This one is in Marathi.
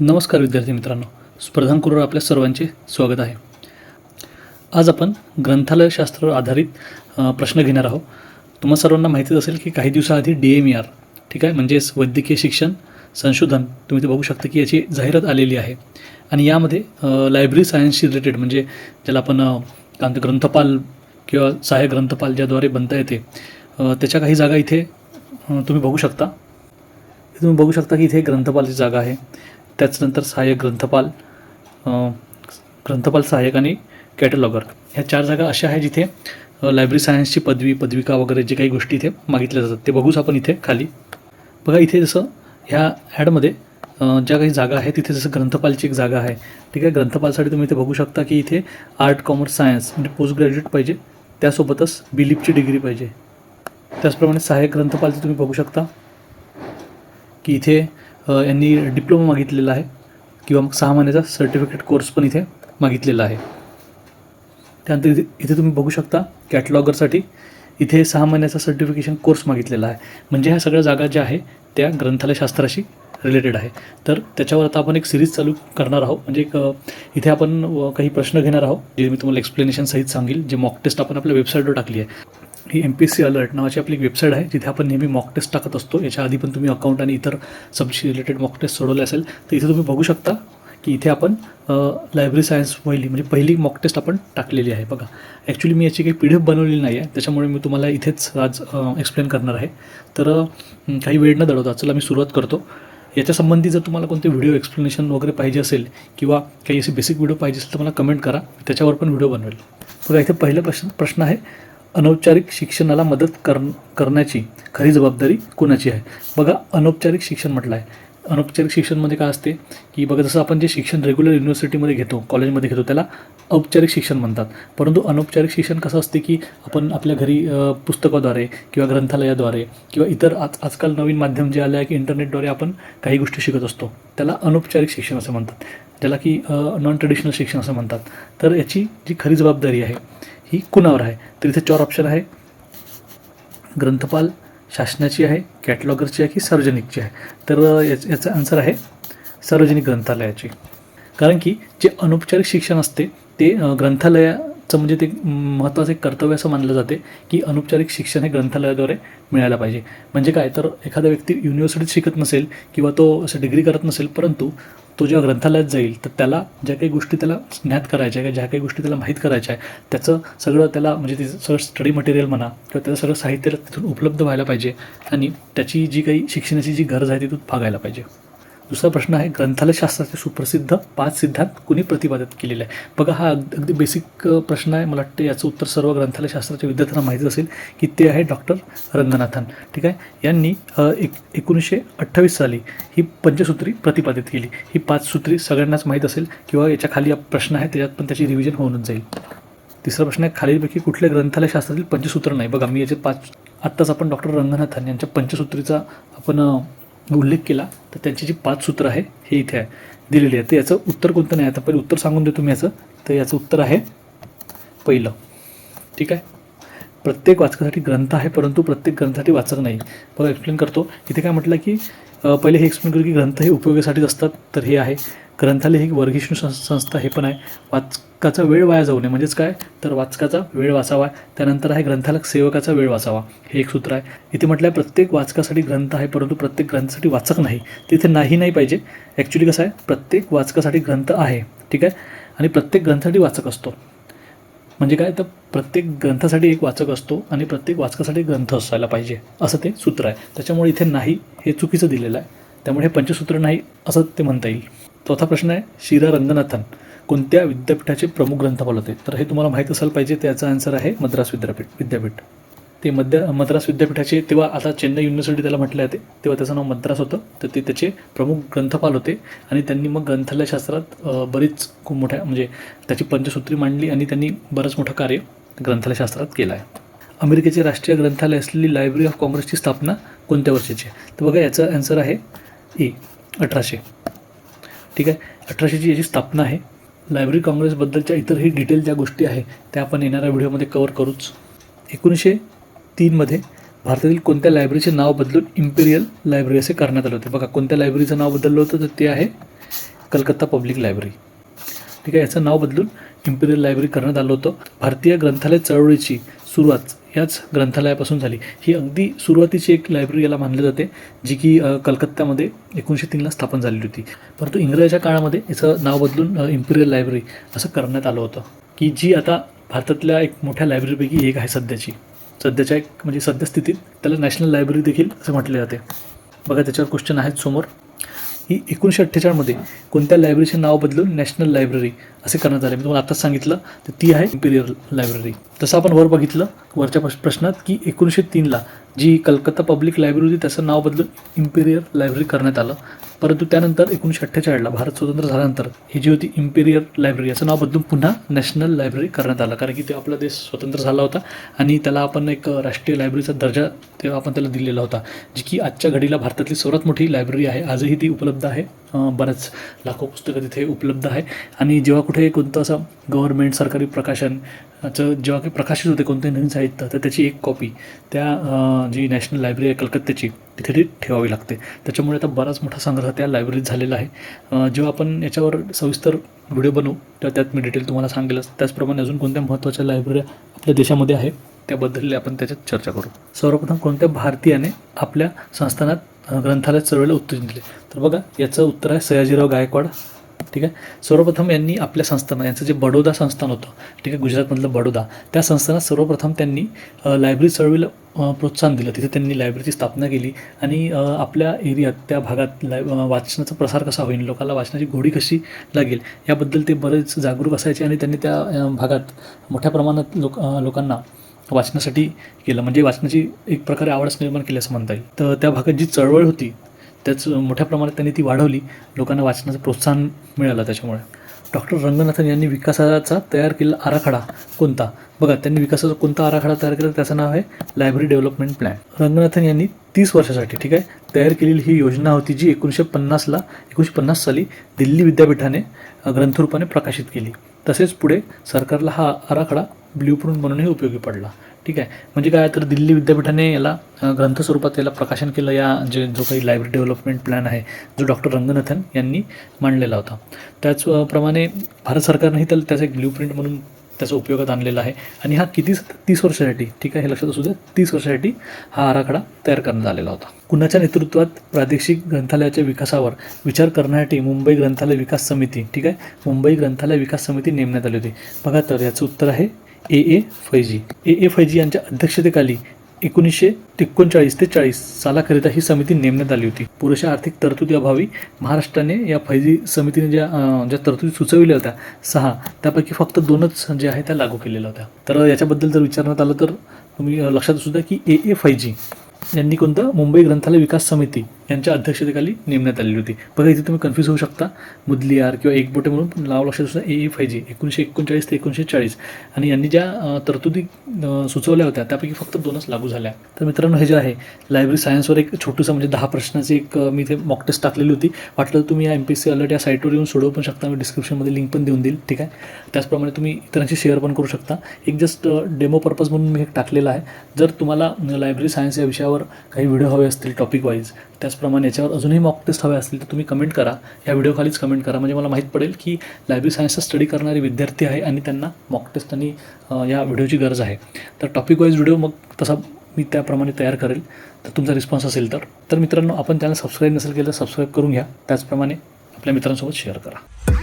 नमस्कार विद्यार्थी मित्रांनो. स्पर्धांकुरवर आपल्या सर्वांचे स्वागत आहे. आज आपण ग्रंथालयशास्त्रावर आधारित प्रश्न घेणार आहोत. तुम्हा सर्वांना माहितीच असेल की काही दिवसाआधी डी एम ई आर ठीक आहे म्हणजेच वैद्यकीय शिक्षण संशोधन तुम्ही ते बघू शकता की याची जाहिरात आलेली आहे. आणि यामध्ये लायब्ररी सायन्सशी रिलेटेड म्हणजे ज्याला आपण कांत ग्रंथपाल किंवा सहाय्यक ग्रंथपाल ज्याद्वारे बनता येते. त्याच्या काही जागा इथे तुम्ही बघू शकता. तुम्ही बघू शकता की इथे ग्रंथपालची जागा आहे. त्याचनंतर सहाय्यक ग्रंथपाल ग्रंथपाल सहाय्यक आणि कॅटलॉगर. ह्या चार जागा अशा आहेत जिथे लायब्ररी सायन्सची पदवी पदविका वगैरे जे काही गोष्टी इथे मागितल्या जातात ते बघूच आपण इथे खाली. बघा इथे जसं ह्या ॲडमध्ये ज्या काही जागा आहेत तिथे जसं ग्रंथपालची एक जागा आहे. ठीक आहे ग्रंथपालसाठी तुम्ही इथे बघू शकता की इथे आर्ट कॉमर्स सायन्स म्हणजे पोस्ट ग्रॅज्युएट पाहिजे. त्यासोबतच बिलीपची डिग्री पाहिजे. त्याचप्रमाणे सहाय्यक ग्रंथपालचे तुम्ही बघू शकता की इथे यांनी डिप्लोमा मागितलेला आहे किंवा मग सहा महिन्याचा सर्टिफिकेट कोर्स पण इथे मागितलेला आहे. त्यानंतर इथे इथे तुम्ही बघू शकता कॅटलॉगरसाठी इथे सहा महिन्याचा सर्टिफिकेशन कोर्स मागितलेला आहे. म्हणजे ह्या सगळ्या जागा ज्या आहे त्या ग्रंथालयशास्त्राशी रिलेटेड आहे. तर त्याच्यावर आता आपण एक सिरीज चालू करणार आहोत. म्हणजे एक इथे आपण काही प्रश्न घेणार आहोत जे मी तुम्हाला एक्सप्लेनेशन सहित सांगेल जे मॉक टेस्ट आपण आपल्या वेबसाईटवर टाकली आहे. ही एम पी सी अलर्ट नावाची आपली वेबसाईट आहे जिथे आपण नेहमी मॉक टेस्ट टाकत असतो. याच्या आधी पण तुम्ही अकाउंट आणि इतर सब्जेक्ट रिलेटेड मॉक टेस्ट सोडवले असेल तर इथे तुम्ही बघू शकता की इथे आपण लायब्ररी सायन्स पहिली म्हणजे पहिली मॉक टेस्ट आपण टाकलेली आहे. बघा ॲक्च्युली मी याची काही पी डी एफ बनवलेली नाही आहे त्याच्यामुळे मी तुम्हाला इथेच आज एक्सप्लेन करणार आहे. तर काही वेळ न दडवता चला मी सुरुवात करतो. याच्या संबंधी जर तुम्हाला कोणते व्हिडिओ एक्सप्लेनेशन वगैरे पाहिजे असेल किंवा काही असे बेसिक व्हिडिओ पाहिजे असेल तर मला कमेंट करा. त्याच्यावर पण व्हिडिओ बनवेल. बघा इथे पहिला प्रश्न प्रश्न आहे अनौपचारिक शिक्षणाला मदत कर करण्याची खरी जबाबदारी कोणाची आहे? बघा अनौपचारिक शिक्षण म्हटलं आहे अनौपचारिक शिक्षणमध्ये काय असते? की बघा जसं आपण जे शिक्षण रेग्युलर युनिव्हर्सिटीमध्ये घेतो कॉलेजमध्ये घेतो त्याला औपचारिक शिक्षण म्हणतात. परंतु अनौपचारिक शिक्षण कसं असते की आपण आपल्या घरी पुस्तकाद्वारे किंवा ग्रंथालयाद्वारे किंवा इतर आज आजकाल नवीन माध्यम जे आले आहे की इंटरनेटद्वारे आपण काही गोष्टी शिकत असतो त्याला अनौपचारिक शिक्षण असं म्हणतात. ज्याला की नॉन ट्रेडिशनल शिक्षण असं म्हणतात. तर याची जी खरी जबाबदारी आहे ही कुणावर आहे? तर इथे चार ऑप्शन आहे. ग्रंथपाल शासनाची आहे कॅटलॉगरची आहे की सार्वजनिकची आहे? तर याच याचा आन्सर आहे सार्वजनिक ग्रंथालयाची. कारण की जे अनौपचारिक शिक्षण असते ते ग्रंथालयाचं म्हणजे ते महत्त्वाचं एक कर्तव्य असं मानलं जाते की अनौपचारिक शिक्षण हे ग्रंथालयाद्वारे मिळायला पाहिजे. म्हणजे काय? तर एखादा व्यक्ती युनिव्हर्सिटीत शिकत नसेल किंवा तो असं डिग्री करत नसेल परंतु तो जेव्हा ग्रंथालयात जाईल तर त्याला ज्या काही गोष्टी त्याला ज्ञात करायच्या आहे ज्या काही गोष्टी त्याला माहीत करायच्या आहे त्याचं सगळं त्याला म्हणजे तिचं सगळं स्टडी मटेरियल म्हणा किंवा त्याचं सगळं साहित्य तिथून उपलब्ध व्हायला पाहिजे आणि त्याची जी काही शिक्षणाची जी गरज आहे तिथून भागायला पाहिजे. दुसरा प्रश्न आहे ग्रंथालयशास्त्राचे सुप्रसिद्ध पाच सिद्धांत कुणी प्रतिपादित केलेले आहे? बघा हा अगदी बेसिक प्रश्न आहे. मला वाटतं याचं उत्तर सर्व ग्रंथालयशास्त्राच्या विद्यार्थ्यांना माहीत असेल की ते आहे डॉक्टर रंगनाथन. ठीक आहे? यांनी एक एकोणीसशे अठ्ठावीस साली ही पंचसूत्री प्रतिपादित केली. ही पाच सूत्री सगळ्यांनाच माहीत असेल किंवा याच्या खाली प्रश्न आहे त्याच्यात पण त्याची रिव्हिजन होऊनच जाईल. तिसरा प्रश्न आहे खालीलपैकी कुठल्या ग्रंथालयशास्त्रातील पंचसूत्र नाही? बघा मी याचे पाच आत्ताच आपण डॉक्टर रंगनाथन यांच्या पंचसूत्रीचा आपण उल्लेख केला तर त्यांची जी पाच सूत्र आहे हे इथे आहे दिलेली आहे. तर याचं उत्तर कोणतं नाही? आता पहिले उत्तर सांगून देतो मी याचं. तर याचं उत्तर आहे पहिलं. ठीक आहे? प्रत्येक वाचकासाठी ग्रंथ आहे परंतु प्रत्येक ग्रंथासाठी वाचक नाही. बघा एक्सप्लेन करतो. इथे काय म्हटलं की पहिले हे एक्सप्लेन करू की ग्रंथ हे उपयोगासाठीच असतात तर हे आहे. ग्रंथालय ही वर्गीष्णू सं संस्था हे पण आहे. वाचकाचा वेळ वाया जाऊ नये. म्हणजेच काय? तर वाचकाचा वेळ वाचावा. त्यानंतर आहे ग्रंथालक सेवकाचा वेळ वाचावा. हे एक सूत्र आहे. इथे म्हटलं आहे प्रत्येक वाचकासाठी ग्रंथ आहे परंतु प्रत्येक ग्रंथासाठी वाचक नाही. तिथे नाही नाही पाहिजे. ॲक्च्युली कसं आहे? प्रत्येक वाचकासाठी ग्रंथ आहे. ठीक आहे? आणि प्रत्येक ग्रंथासाठी वाचक असतो. म्हणजे काय? तर प्रत्येक ग्रंथासाठी एक वाचक असतो आणि प्रत्येक वाचकासाठी ग्रंथ असायला पाहिजे. असं ते सूत्र आहे. त्याच्यामुळे इथे नाही हे चुकीचं दिलेलं आहे. त्यामुळे हे पंचसूत्र नाही असं ते म्हणता येईल. चौथा प्रश्न आहे शिरा रंगनाथन. कोणत्या विद्यापीठाचे प्रमुख ग्रंथपाल होते तर हे तुम्हाला माहीत असायला पाहिजे त्याचा आन्सर आहे मद्रास विद्यापीठ विद्यापीठ. ते मध्य मद्रास विद्यापीठाचे तेव्हा आता चेन्नई युनिव्हर्सिटी त्याला म्हटलं जाते तेव्हा त्याचं नाव मद्रास होतं. तर ते त्याचे प्रमुख ग्रंथपाल होते आणि त्यांनी मग ग्रंथालयशास्त्रात बरीच खूप मोठ्या म्हणजे त्याची पंचसूत्री मांडली आणि त्यांनी बरंच मोठं कार्य ग्रंथालयशास्त्रात केलं आहे. अमेरिकेचे राष्ट्रीय ग्रंथालय असलेली लायब्ररी ऑफ काँग्रेसची स्थापना कोणत्या वर्षाची आहे? तर बघा याचं आन्सर आहे ए अठराशे. ठीक आहे. अठराशेची याची स्थापना आहे. लायब्ररी काँग्रेसबद्दलच्या इतरही डिटेल ज्या गोष्टी आहे त्या आपण येणाऱ्या व्हिडिओमध्ये कवर करूच. एकोणीसशे तीनमध्ये भारतातील कोणत्या लायब्ररीचे नाव बदलून इम्पेरियल लायब्ररी असे करण्यात आलं होतं? बघा कोणत्या लायब्ररीचं नाव बदललं होतं तर ते आहे कलकत्ता पब्लिक लायब्ररी ठीक आहे याचं नाव बदलून इम्पिरियल लायब्ररी करण्यात आलं होतं. भारतीय ग्रंथालय चळवळीची सुरुवात ह्याच ग्रंथालयापासून झाली. ही अगदी सुरुवातीची एक लायब्ररी याला मानली जाते जी की कलकत्त्यामध्ये एकोणीसशे तीनला स्थापन झालेली होती. परंतु इंग्रजाच्या काळामध्ये याचं नाव बदलून इम्पिरियल लायब्ररी असं करण्यात आलं होतं. की जी आता भारतातल्या एक मोठ्या लायब्ररीपैकी एक आहे सध्याची. सध्याच्या एक म्हणजे सद्यस्थितीत त्याला नॅशनल लायब्ररी देखील असं म्हटले जाते. बघा त्याच्यावर क्वेश्चन आहेत समोर. ही एकोणीसशे अठ्ठेचाळमध्ये कोणत्या लायब्ररीचे नाव बदलून नॅशनल लायब्ररी असे करण्यात आले? मी तुम्हाला आताच सांगितलं तर ती आहे इम्पिरियल लायब्ररी तसं आपण वर बघितलं वरच्या प्रश्नात की एकोणीसशे तीनला जी कलकत्ता पब्लिक लायब्ररी होती त्याचं नाव बदलून इम्पिरियल लायब्ररी करण्यात आलं. परंतु त्यानंतर एकोणीसशे अठ्ठेचाळीसला भारत स्वतंत्र झाल्यानंतर ही जी होती इम्पिरियल लायब्ररी याचं नाव बदलून पुन्हा नॅशनल लायब्ररी करण्यात आलं. कारण की ते आपला देश स्वतंत्र झाला होता आणि त्याला आपण एक राष्ट्रीय लायब्ररीचा दर्जा तेव्हा आपण त्याला दिलेला होता जी की आजच्या घडीला भारतातली सर्वात मोठी लायब्ररी आहे. आजही ती उपलब्ध आहे. बऱ्याच लाखो पुस्तकं तिथे उपलब्ध आहे. आणि जेव्हा कुठे कोणतं असं गव्हर्नमेंट सरकारी प्रकाशनचं जेव्हा काही प्रकाशित होते कोणते नवीन साहित्य तर त्याची एक कॉपी त्या जी नॅशनल लायब्ररी आहे कलकत्त्याची तिथे ती ठेवावी लागते. त्याच्यामुळे आता बराच मोठा संग्रह त्या लायब्ररीत झालेला आहे. जेव्हा आपण याच्यावर सविस्तर व्हिडिओ बनवू तेव्हा त्यात मी डिटेल तुम्हाला सांगेलच. त्याचप्रमाणे अजून कोणत्या महत्त्वाच्या लायब्ररी आपल्या देशामध्ये आहे त्याबद्दल आपण त्याच्यात चर्चा करू. सर्वप्रथम कोणत्या भारतीयाने आपल्या संस्थानात ग्रंथालय चळवळीला उत्तेजन दिले. तर बघा याचं उत्तर आहे सयाजीराव गायकवाड. ठीक आहे? सर्वप्रथम यांनी आपल्या संस्थान यांचं जे बडोदा संस्थान होतं ठीक आहे गुजरातमधलं बडोदा त्या संस्थानात सर्वप्रथम त्यांनी लायब्ररी चळवळीला प्रोत्साहन दिलं. तिथे त्यांनी लायब्ररीची स्थापना केली आणि आपल्या एरियात त्या भागात लाय वाचनाचा प्रसार कसा होईल लोकांना वाचनाची गोडी कशी लागेल याबद्दल ते बरेच जागरूक असायचे आणि त्यांनी त्या भागात मोठ्या प्रमाणात लोक लोकांना वाचनासाठी केलं. म्हणजे वाचनाची एक प्रकारे आवडच निर्माण केली असं म्हणता येईल. तर त्या भागात जी चळवळ होती त्याच मोठ्या प्रमाणात त्यांनी ती वाढवली. लोकांना वाचनाचं प्रोत्साहन मिळालं त्याच्यामुळे. डॉक्टर रंगनाथन यांनी विकासाचा तयार केलेला आराखडा कोणता? बघा त्यांनी विकासाचा कोणता आराखडा तयार केला? त्याचं नाव आहे लायब्ररी डेव्हलपमेंट प्लॅन रंगनाथन यांनी तीस वर्षासाठी ठीक आहे तयार केलेली ही योजना होती जी एकोणीसशे पन्नासला एकोणीसशे पन्नास साली दिल्ली विद्यापीठाने ग्रंथरूपाने प्रकाशित केली. तसेच पुढे सरकारला हा आराखडा ब्ल्यूप्रिंट म्हणूनही उपयोगी पडला. ठीक आहे. म्हणजे काय तर दिल्ली विद्यापीठाने याला ग्रंथ स्वरूपात याला प्रकाशन केलं. या जे जो काही लायब्ररी डेव्हलपमेंट प्लॅन आहे जो डॉक्टर रंगनाथन यांनी मांडलेला होता. त्याचप्रमाणे भारत सरकारनेही त्याला त्याचा एक ब्ल्यूप्रिंट म्हणून त्याचा उपयोगात आणलेला आहे. आणि हा किती तीस वर्षासाठी ठीक आहे हे लक्षात असू द्या तीस वर्षासाठी हा आराखडा तयार करण्यात आलेला होता. कुणाच्या नेतृत्वात प्रादेशिक ग्रंथालयाच्या विकासावर विचार करण्यासाठी मुंबई ग्रंथालय विकास समिती ठीक आहे मुंबई ग्रंथालय विकास समिती नेमण्यात आली होती. बघा तर याचं उत्तर आहे. ए ए फैजी. ए ए फैजी यांच्या अध्यक्षतेखाली एकोणीसशे एकोणचाळीस ते चाळीस सालाकरिता ही समिती नेमण्यात आली होती. पुरेशा आर्थिक तरतुदी अभावी महाराष्ट्राने या फैजी समितीने ज्या ज्या तरतुदी सुचविल्या होत्या सहा त्यापैकी फक्त दोनच ज्या आहेत त्या लागू केलेल्या होत्या. तर याच्याबद्दल जर विचारण्यात आलं तर तुम्ही लक्षात असू द्या की ए ए फैजी यांनी कोणतं? मुंबई ग्रंथालय विकास समिती यांच्या अध्यक्षतेखाली नेमण्यात आलेली होती. बघा इथे तुम्ही कन्फ्यूज होऊ शकता. मुदलियार किंवा एकबोटे म्हणून नाव लक्षात असू ए ए फाय जी एकोणीसशे एकोणचाळीस ते एकोणीसशे चाळीस. आणि यांनी ज्या तरतुदी सुचवल्या होत्या त्यापैकी फक्त दोनच लागू झाल्या. तर मित्रांनो हे जे आहे लायब्ररी सायन्सवर एक छोटूसं म्हणजे दहा प्रश्नाची एक मी इथे मॉक टेस्ट टाकलेली होती. वाटलं तुम्ही या एम पी सी अलर्ट या साईटवर येऊन सोडवू पण शकता. मी डिस्क्रिप्शनमध्ये लिंक पण देऊन देईल ठीक आहे? त्याचप्रमाणे तुम्ही इतरांशी शेअर पण करू शकता. एक जस्ट डेमो पर्पज म्हणून मी एक टाकलेलं आहे. जर तुम्हाला लायब्ररी सायन्स या विषयावर काही व्हिडिओ हवे असतील टॉपिक वाईज त्याचप्रमाणे याच्यावर अजूनही मॉक टेस्ट हवे असतील तर तुम्ही कमेंट करा. या व्हिडिओखालीच कमेंट करा. म्हणजे मला माहीत पडेल की लायब्ररी सायन्सचा स्टडी करणारे विद्यार्थी आहे आणि त्यांना मॉक टेस्ट आणि या व्हिडिओची गरज आहे. तर टॉपिक वाईज व्हिडिओ मग तसा मी त्याप्रमाणे तयार करेल. तर तुमचा रिस्पॉन्स असेल तर. तर मित्रांनो आपण त्यांना सबस्क्राईब नसेल केलं सबस्क्राईब करून घ्या. त्याचप्रमाणे आपल्या मित्रांसोबत शेअर करा.